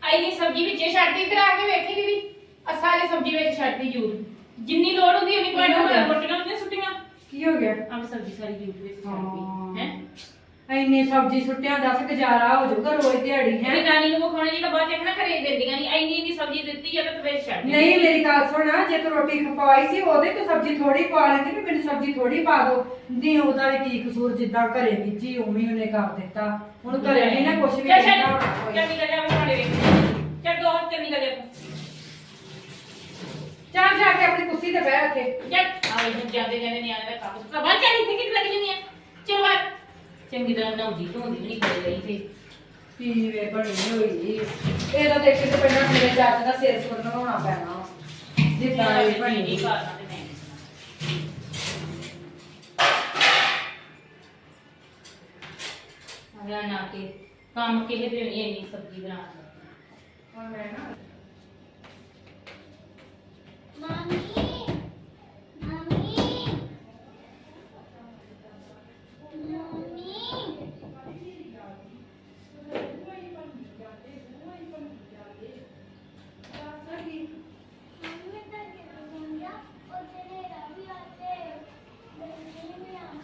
ਆਈ ਸਬਜ਼ੀ ਵਿੱਚ ਛੱਡਦੀ ਆ ਕੇ ਵੇਖੀ ਦੀਦੀ। ਆ ਸਾਰੀ ਸਬਜ਼ੀ ਵਿੱਚ ਛੱਡਦੀ ਜੂਰ ਜਿੰਨੀ ਲੋੜ ਹੁੰਦੀ ਉਨੀ ਹੋ ਗਿਆ? ਰੋਟੀਆਂ ਹੁੰਦੀਆਂ ਸੁੱਟੀਆਂ। ਕੀ ਹੋ ਗਿਆ? ਆ ਸਬਜ਼ੀ ਸਾਰੀ ਜੂਰ ਵਿੱਚ ਛੱਡਦੀ। ਹੈ? ਇੰਨੀ ਸਬਜ਼ੀ ਸੁੱਟਿਆ ਦੱਸ ਗੁਜ਼ਾਰਾ ਹੋ ਜਾਊਗਾ ਰੋਜ਼ ਦਿਹਾੜੀ ਹੈ? ਨਾਨੀ ਨੂੰ ਵਿਖਾਉਣੇ ਜੀ ਤਾਂ ਬਾਅਦ ਚ ਨਾ ਖਰੀਦ ਦਿੰਦੀਆਂ ਨਹੀਂ ਇੰਨੀ ਇੰਨੀ ਸਬਜ਼ੀ ਦਿੱਤੀ ਆ ਤਾਂ ਤੂੰ ਵਿੱਚ ਛੱਡ। ਨਹੀਂ ਮੇਰੀ ਗੱਲ ਸੁਣ ਜੇ ਤੂੰ ਰੋਟੀ ਖਪਾਈ ਸੀ ਉਹਦੇ ਤੋਂ ਸਬਜ਼ੀ ਥੋੜੀ ਪਾ ਲੈਂਦੀ ਵੀ ਮੈਨੂੰ ਸਬਜ਼ੀ ਥੋੜੀ ਪਾ ਦੋ ਨਹੀਂ ਉਹਦਾ ਵੀ ਕੀ ਕਸੂਰ ਜਿੱਦਾਂ ਘਰੇ ਬੀਜੀ ਉਵੇਂ ਹੀ ਉਹਨੇ ਕਰ ਦਿੱਤਾ। ਹੁਣ ਘਰੇ ਨਹੀਂ ਨਾ ਕੁਛ ਵੀ ਚੱਲ ਛੱਡ ਹੋਣਾ ਕੋਈ। ਚੱਲ ਨਿਕਲ ਜਾ ਮੈਂ ਤੁਹਾਡੇ ਵੇਖ ਚੱਲ ਦੋ ਚੱਲ ਨਿਕਲ ਜਾ ਚੱਲ ਜਾ ਕੇ ਆਪਣੀ ਕੁਰਸੀ ਤੇ ਬਹਿ ਉੱਥੇ ਚੱਲ। ਆਵੇ ਹੁਣ ਜਾਂਦੇ ਜਾਂਦੇ ਨਿਆਣੇ ਦਾ ਕੰਮ। ਬਾਹਰ ਚੱਲ ਇੱਥੇ ਕਿੱਥੇ ਲੱਗ ਜੰਨੀ ਆ? ਚੱਲ ਬਾਹਰ। ਚੰਗੀ ਤਰ੍ਹਾਂ ਨਹਾਉਂਦੀ ਧੋਂਦੀ ਵੀ ਨਹੀਂ ਕਰੇ ਗਈ ਤੇ ਕੀ ਵੇ ਬਣੀ ਹੋਈ ਇਹਦਾ ਦੇਖ ਕੇ ਪਹਿਲਾਂ ਮੇਰੇ ਜੱਜ ਦਾ ਸਿਰ ਸੁਰ ਨਵਾਉਣਾ ਪੈਣਾ। ਜਿੱਦਾਂ ਇਹ ਬਣੀ ਨਹੀਂ ਕਰਨਾ ਤੇ ਮੈਂ ਰਹਿਣ ਆ ਕੇ ਕੰਮ ਕਿਸੇ ਦੇ ਨਹੀਂ ਇੰਨੀ ਸਬਜ਼ੀ ਬਣਾ ਕੇ। ਹੁਣ ਮੈਂ ਨਾ ਮਾਮੀ ਮਾਮੀ ਮੰਮੀ ਤਾਂ ਕਿੰਨਾ ਉਹ ਤੇਰੇ ਰਵੀ ਆਤੇ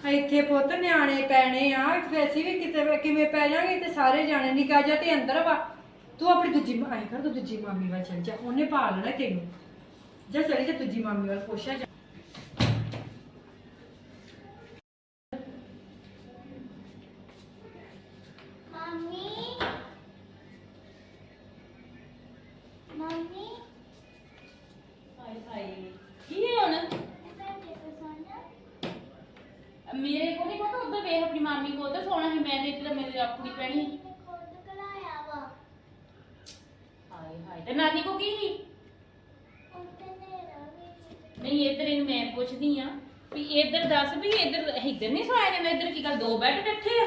ਮੈਂ ਇੱਥੇ ਪੁੱਤ ਨਿਆਣੇ ਪੈਣੇ ਆ ਤੇ ਅਸੀਂ ਵੀ ਕਿਤੇ ਕਿਵੇਂ ਪੈ ਜਾਾਂਗੇ ਤੇ ਸਾਰੇ ਜਾਣੇ ਨਿਕਾ ਜਾ ਤੇ ਅੰਦਰ ਵਾ। ਤੂੰ ਆਪਣੀ ਦੂਜੀ ਮਾਂ ਆਈ ਕਰ, ਤੂੰ ਦੂਜੀ ਮਾਮੀ ਵੱਲ ਚੱਲ ਜਾ, ਉਹਨੇ ਪਾਲ ਲੈਣਾ ਤੈਨੂੰ। ਜਾ ਚਲੀ ਜਾ ਦੂਜੀ ਮਾਮੀ ਵੱਲ ਪੁੱਛਿਆ ਜਾ। ਮੈਂ ਪੁੱਛਦੀ ਆ ਵੀ ਇੱਧਰ ਦੱਸ ਵੀ ਇੱਧਰ ਇੱਧਰ ਨਹੀਂ ਸੋਇਆ ਜਾਂਦਾ, ਇੱਧਰ ਕੀ ਗੱਲ, ਦੋ ਬੈੱਡ ਇਕੱਠੇ ਆ?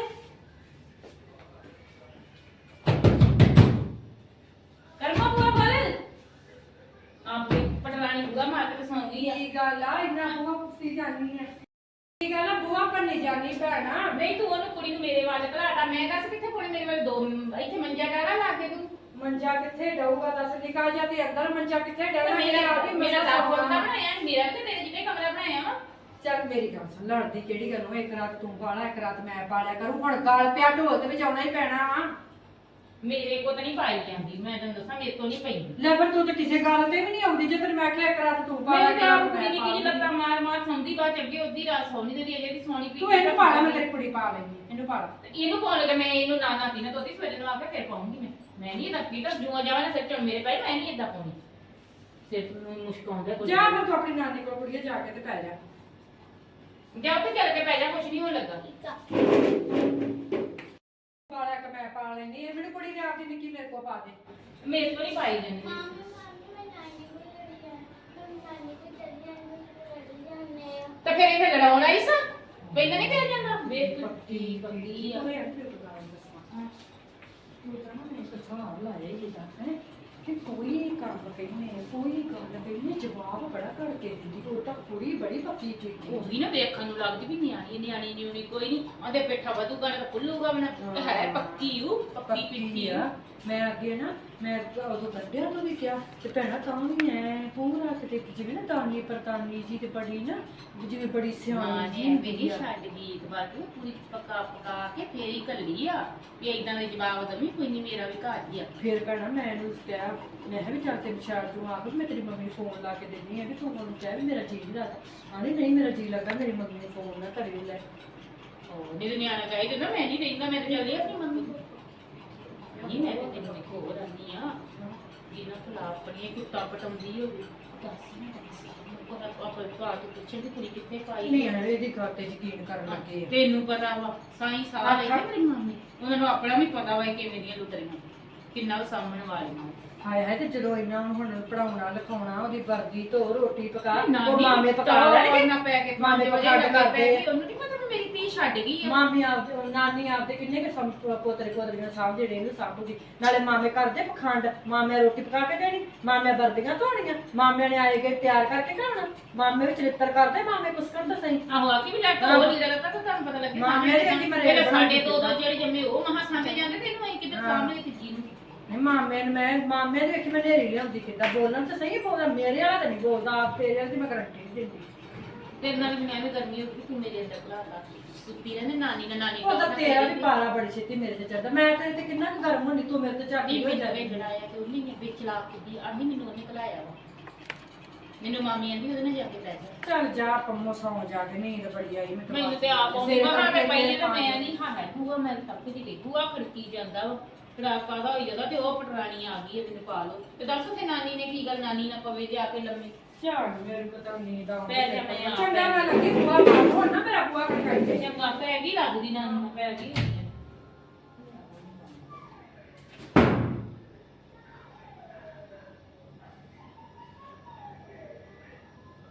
ਮੰਜਾ ਕਿੱਥੇ ਡਊਗਾ ਦੱਸ ਨਿਕਾ ਜਾ ਤੇ ਅੰਦਰ ਮੰਜਾ ਕਿੱਥੇ ਤੇ ਡਊਗਾ ਮੇਰਾ ਵੀ ਮੇਰਾ ਦਾ ਆ। ਬਣਾਇਆ ਮੇਰਾ ਤੇ ਤੇਰੇ ਜਿਹਨੇ ਕਮਰਾ ਬਣਾਇਆ ਵਾ। ਚੱਲ ਮੇਰੀ ਗੱਲ ਸੁਣ ਲੜਦੀ ਕਿਹੜੀ ਗੱਲੋਂ ਇੱਕ ਰਾਤ ਤੂੰ ਪਾਲਾ ਇੱਕ ਰਾਤ ਮੈਂ ਪਾਲਿਆ ਕਰੂੰ। ਹੁਣ ਗਾਲ ਪਿਆ ਢੋਲ ਤੇ ਵਜਾਉਣਾ ਹੀ ਪੈਣਾ ਵਾ। ਮੇਰੇ ਕੋ ਤਾਂ ਨਹੀਂ ਪਾਈ ਜਾਂਦੀ ਮੈਂ ਤੈਨੂੰ ਦੱਸਾਂ ਮੇਰੇ ਤੋਂ ਨਹੀਂ ਪਈ ਲੈ ਪਰ ਤੂੰ ਤੇ ਕਿਸੇ ਗੱਲ ਤੇ ਵੀ ਨਹੀਂ ਆਉਂਦੀ ਜੇ ਤੈਨੂੰ ਮੈਂ ਕਿਹਾ ਇੱਕ ਰਾਤ ਤੂੰ ਪਾਲਾ ਮੈਂ ਇੱਕ ਤਾਂ ਰਾਤ ਕੁੜੀ ਮੈਂ ਨਿੱਕੀ ਜਿਹੀ ਪਾ ਲੱਤਾਂ ਮਾਰ ਮਾਰ ਸੌਂਦੀ ਬਾਅਦ ਅੱਗੇ ਉਹਦੀ ਰਾਤ ਸੌਣੀ ਤੇ ਅਜੇ ਦੀ ਸੌਣੀ ਪਈ ਤੂੰ ਇਹਨੂੰ ਪਾਲਾ ਮੈਂ ਤੇਰੀ ਕੁੜੀ ਪਾ ਲੈਂਦੀ ਇਹਨੂੰ ਪਾਲਾ ਤੇ ਇਹਨੂੰ ਪਾਉਣ ਲੱਗਾ ਮੈਂ ਇਹਨੂੰ ਨਾ ਨਾ ਪੀਣਾ ਤੋਤੀ ਸਵੇਰੇ ਨੂੰ ਆ ਕੇ ਫਿਰ ਪਾਉਂਗੀ ਮੈਂ। ਮੈਂ ਨਹੀਂ ਇਹਦਾ ਪੀਤਾ ਜੂਆ ਜਾਵਾ ਨਾ ਸਿਰ ਚੜ ਮੇਰੇ ਭਾਈ ਮੈਂ ਨਹੀਂ ਇਦਾਂ ਪਾਉਣੀ। ਸਿਰ ਨੂੰ ਮੁਸ਼ਕ ਆਉਂਦਾ ਕੁਝ ਜਾ ਫਿਰ ਤੂੰ ਆਪਣੀ ਨਾਨੀ ਕੋਲ ਕੁੜੀਏ ਜਾ ਕੇ ਤੇ ਪੈ ਜਾ। ਜਾ ਉੱਥੇ ਚੱਲ ਕੇ ਪੈ ਜਾ ਕੁਝ ਨਹੀਂ ਹੋਣ ਲੱਗਾ। ਪਾਲਾ ਇੱਕ ਮੈਂ ਪਾ ਲੈਂਦੀ ਇਹ ਮੈਨੂੰ ਕੁੜੀ ਨੇ ਆਪਦੀ ਨਿੱਕੀ ਮੇਰੇ ਕੋਲ ਪਾ ਦੇ। ਮੇਰੇ ਤੋਂ ਨਹੀਂ ਪਾਈ ਜਾਂਦੀ। ਤਾਂ ਫਿਰ ਇਹ ਲੜਾਉਣ ਆਈ ਸਾਂ? ਪਹਿਲਾਂ ਨਹੀਂ ਕਹਿ ਜਾਂਦਾ? ਵੇਖ ਪੱਕੀ ਪੱਕੀ ਆ। ਤੂੰ ਫਿਰ ਤੂੰ ਕਿ ਕੋਈ ਕੰਮ ਕਹਿੰਨੇ ਕੋਈ ਗੱਲ ਕਹਿੰਨੇ ਜਵਾਬ ਬੜਾ ਕਰਕੇ ਦਿੰਦੀ ਉਹ ਤਾਂ ਕੁੜੀ ਬੜੀ ਪੱਕੀ ਚੀਜ਼ ਉਹ ਵੀ ਨਾ ਵੇਖਣ ਨੂੰ ਲੱਗਦੀ ਵੀ ਨਿਆਣੀ ਨਿਆਣੀ ਨਹੀਂ ਹੋਣੀ ਕੋਈ ਨਹੀਂ। ਆਂਦੇ ਪੇਠਾ ਵਧੂਗਾ ਨਾ ਬਣਾ। ਹੈ। ਪੱਕੀ ਉਹ ਪੱਕੀ ਪਿੱਠੀ। ਆ। ਮੈਂ ਅੱਗੇ ਨਾ ਮੈਂ ਉਦੋਂ ਕੱਢਿਆ ਤੋਂ ਵੀ ਕਿਹਾ ਤੇ ਭੈਣਾ ਤਾਂ ਵੀ ਐ ਪੂਰਾ ਕਿਤੇ ਜਿਵੇਂ ਨਾ ਦਾਨੀ ਪਰਤਾਨੀ ਜੀ ਤੇ ਬੜੀ ਨਾ ਜਿਵੇਂ ਬੜੀ ਸਿਆਣੀ ਨੇ ਜੀ ਮੇਰੀ ਹੁੰਦੀ ਆ। ਛੱਡ ਗਈ ਇੱਕ ਵਾਰ ਕਿ ਪੂਰੀ ਪਕਾ ਪਕਾ ਕੇ ਫੇਰ ਹੀ ਕੱਲੀ ਆ ਵੀ ਇਦਾਂ ਦੇ ਜਵਾਬ ਦਵੀ ਕੋਈ ਨਹੀਂ ਮੇਰਾ ਵੀ ਘਰ ਹੀ ਆ। ਫਿਰ ਭੈਣਾ ਮੈਂ ਇਹਨੂੰ ਕਿਹਾ ਮੈਂ ਕਿਹਾ ਵੀ ਚੱਲ ਤੇ ਵਿਚਾਰ ਤੂੰ ਆ ਕੇ ਮੈਂ ਤੇਰੀ ਮੰਮੀ ਨੂੰ ਫੋਨ ਲਾ ਕੇ ਦਿੰਦੀ ਆ ਵੀ ਤੂੰ ਉਹਨੂੰ ਕਹਿ ਵੀ ਮੇਰਾ ਜੀ ਨਹੀਂ ਲੱਗਦਾ। ਆਂਦੀ ਨਹੀਂ ਮੇਰਾ ਜੀ ਲੱਗਾ ਮੇਰੀ ਮੰਮੀ ਨੇ ਫੋਨ ਨਾ ਕਰਿਓ ਲੈ। ਉਹ ਨਹੀਂ ਨਿਆਣਾ ਕਹੇ ਤੇ ਨਾ ਮੈਂ ਨਹੀਂ ਰਹਿੰਦਾ ਮੈਂ ਤੇ ਚੱਲੀ ਆਪਣੀ ਮੰਮੀ ਕੋਲ ਨਹੀਂ ਮੈਂ ਤੇ ਤੈਨੂੰ ਦੇਖੋ ਹੋਰ ਆਨੀ ਆ। ਇਹਨਾਂ ਕੋਲ ਆਪਣੀ ਕੁੱਤਾ ਪਟਾਉਂਦੀ ਹੋਵੇ ਦੱਸ ਨਾ ਕੋਲ ਆਪਾਂ ਪਾ ਕੇ ਪੁੱਛੇ ਵੀ ਕੁੜੀ ਕਿੱਥੇ ਪਾਈ ਨਹੀਂ ਐ ਇਹਦੀ ਗੱਲ ਤੇ ਯਕੀਨ ਕਰਨ ਲੱਗੇ ਆ। ਤੈਨੂੰ ਪਤਾ ਵਾ ਸਾਈ ਸਾਰਾ ਲੈ ਆਖਾ। ਮੇਰੀ ਮੰਮੀ। ਉਹਨਾਂ ਨੂੰ ਆਪਣਾ ਵੀ ਪਤਾ ਵਾ ਇਹ ਕਿਵੇਂ ਦੀਆਂ ਲੁਤਰੀਆਂ ਕਿੰਨਾ ਕੁ ਸਾਹਮਣ ਵਾਲੀਆਂ। ਹਾਏ ਹਾਏ ਤੇ ਜਦੋਂ ਇਹਨਾਂ ਨੂੰ ਹੁਣ ਪੜਾਉਣਾ ਲਿਖਾਉਣਾ ਉਹਦੀ ਵਰਦੀ ਧੋ ਰੋਟੀ ਪਕਾ ਉਹ ਮਾਮੇ ਪਕਾ ਲੈਣਗੇ। ਨਾ ਪੈ ਕੇ ਮਾਮੇ ਪੰਜ ਵਜੇ ਪਕਾ ਕਰਦੇ। ਉਹਨੂੰ ਨਹੀਂ ਪਤਾ ਵੀ ਧੀ ਛੱਡ ਗਈ ਆ ਮਾਮੀ ਆਪ ਨਾਨੀ ਆਪਦੇ ਕਿੰਨੇ ਕੇ ਸਮ ਪੋਤਰੇ ਪੋਤਰੀਆਂ ਸਾਂਭ ਜਿਹੜੇ ਇਹਨੂੰ ਸਾਂਭੂਗੀ। ਨਾਲੇ ਮਾਮੇ ਕਰਦੇ ਪਖੰਡ ਮਾਮੇ ਰੋਟੀ ਪਕਾ ਕੇ ਦੇਣੀ ਮਾਮੇ ਵਰਦੀਆਂ ਧੋਣੀਆਂ ਮਾਮਿਆਂ ਨੇ ਆਏ ਗਏ ਤਿਆਰ ਕਰਕੇ ਖਾਣਾ। ਮਾਮੇ ਵਿੱਚ ਚਰਿੱਤਰ ਕਰਦੇ ਮਾਮੇ ਕੁਛ ਕਰਨ ਤਾਂ ਸਹੀ। ਆਹੋ ਆ ਕੇ ਵੀ ਲੱਗ ਉਹ ਨਹੀਂ ਲੱਗਦਾ ਤਾਂ ਤੁਹਾਨੂੰ ਪਤਾ ਲੱਗੇ ਮਾਂ ਮੇਰੀ ਅੱਧੀ ਮਰੇ ਬਣਾ ਸਾਡੇ ਕੇ ਦੋ ਦੋ। ਜਿਹੜੇ ਜੰਮੇ ਉਹ ਮਹਾ ਸਾਂਭੇ ਜਾਂਦੇ ਤੈਨੂੰ ਅਸੀਂ ਕਿੱਧਰ ਹਾਂ। ਸਾਹਮਣੇ ਤੀਜੀ ਨੂੰ? ਨਹੀਂ ਮਾਮੇ ਨੇ ਮੈਂ ਮਾਮੇ ਦੇ ਵੇਖ ਮੈਂ ਨੇਰੀ ਲਿਆਉਂਦੀ ਕਿੱਦਾਂ ਬੋਲਣ ਤਾਂ ਸਹੀ ਬੋਲਦਾ ਮੇਰੇ ਵਾਲਾ ਤਾਂ ਨਹੀਂ ਬੋਲਦਾ ਆਪ ਤੇਰੇ ਵਾਲੀ ਦੀ ਮੈਂ ਗਰੰਟੀ ਨਹੀਂ ਦਿੰਦੀ। ਤੇਰੇ ਨਾਲ ਵੀ ਮੈਂ ਵੀ ਗਰਮੀ ਹੋ ਗਈ ਤੂੰ ਮੇਰੇ ਅੰਦਰ ਘਲਾਤਾ ਸੁੱਤੀ ਰਹਿੰਦੇ ਨਾਨੀ ਨਾਲ ਨਾਨੀ ਉਹ ਤਾਂ ਤੇਰਾ ਵੀ ਪਾਰਾ ਬੜੀ ਛੇਤੀ ਮੇਰੇ ਤੇ ਚੜਦਾ। ਮੈਂ ਤੇਰੇ ਤੇ ਕਿੰਨਾ ਕੁ ਗਰਮ ਹੁੰਦੀ ਤੂੰ ਮੇਰੇ ਤੇ ਝਾੜੀ ਹੋ ਜਵੇ ਜੜਾਇਆ ਤੇ ਉਹਨੇ ਨੇ ਵਿੱਚ ਲਾ ਕੇ ਦੀ ਆਂਦੀ ਮੈਨੂੰ ਉਹਨੇ ਘਲਾਇਆ ਵਾ। ਮੈਨੂੰ ਮਾਮੀ ਆਂਦੀ ਉਹਦੇ ਨਾਲ ਜਾ ਕੇ ਜਾ। ਚੱਲ ਜਾ ਪੰਮੋ ਸੌ ਜਾ ਕੇ ਨੀਂਦ ਬੜੀ ਆਈ ਮੈਂ ਤਾਂ ਮੈਨੂੰ ਬਸ ਤੇ ਆਪ ਆਉਂਦਾ ਮੈਂ ਪਈ ਤੇ। ਮੈਂ ਨਹੀਂ ਹਾਂ ਹੈ ਬੂਆ ਮੈਂ ਤੱਕ ਦੀ ਗਈ ਬੂਆ ਖੜਕੀ ਜਾਂਦਾ ਵਾ। ਖੜਾ ਕਾਦਾ ਹੋਈ ਜਾਂਦਾ ਤੇ ਉਹ ਪਟਰਾਣੀ ਆ ਗਈ ਹੈ ਮੈਨੂੰ ਪਾ ਲਓ। ਤੇ ਦੱਸੋ ਤੇ ਨਾਨੀ ਨੇ ਕੀ ਗੱਲ ਨਾਨੀ ਨਾ ਪਵੇ ਜਾ ਕੇ ਲੰਮੇ। ਮੇਰੇ ਨੀਂਦ ਪੈ ਜਾ ਮੈਂ ਆਪ। ਚੰਗਾ ਮੈਂ ਲੱਗੀ ਬੁਆ ਮਾਰ ਹੁਣ ਨਾ ਮੇਰਾ ਬੁਆ ਦੇ ਚੰਗਾ ਪੈ ਗਈ ਲੱਗਦੀ ਨੂੰ ਪੈ ਗਈ।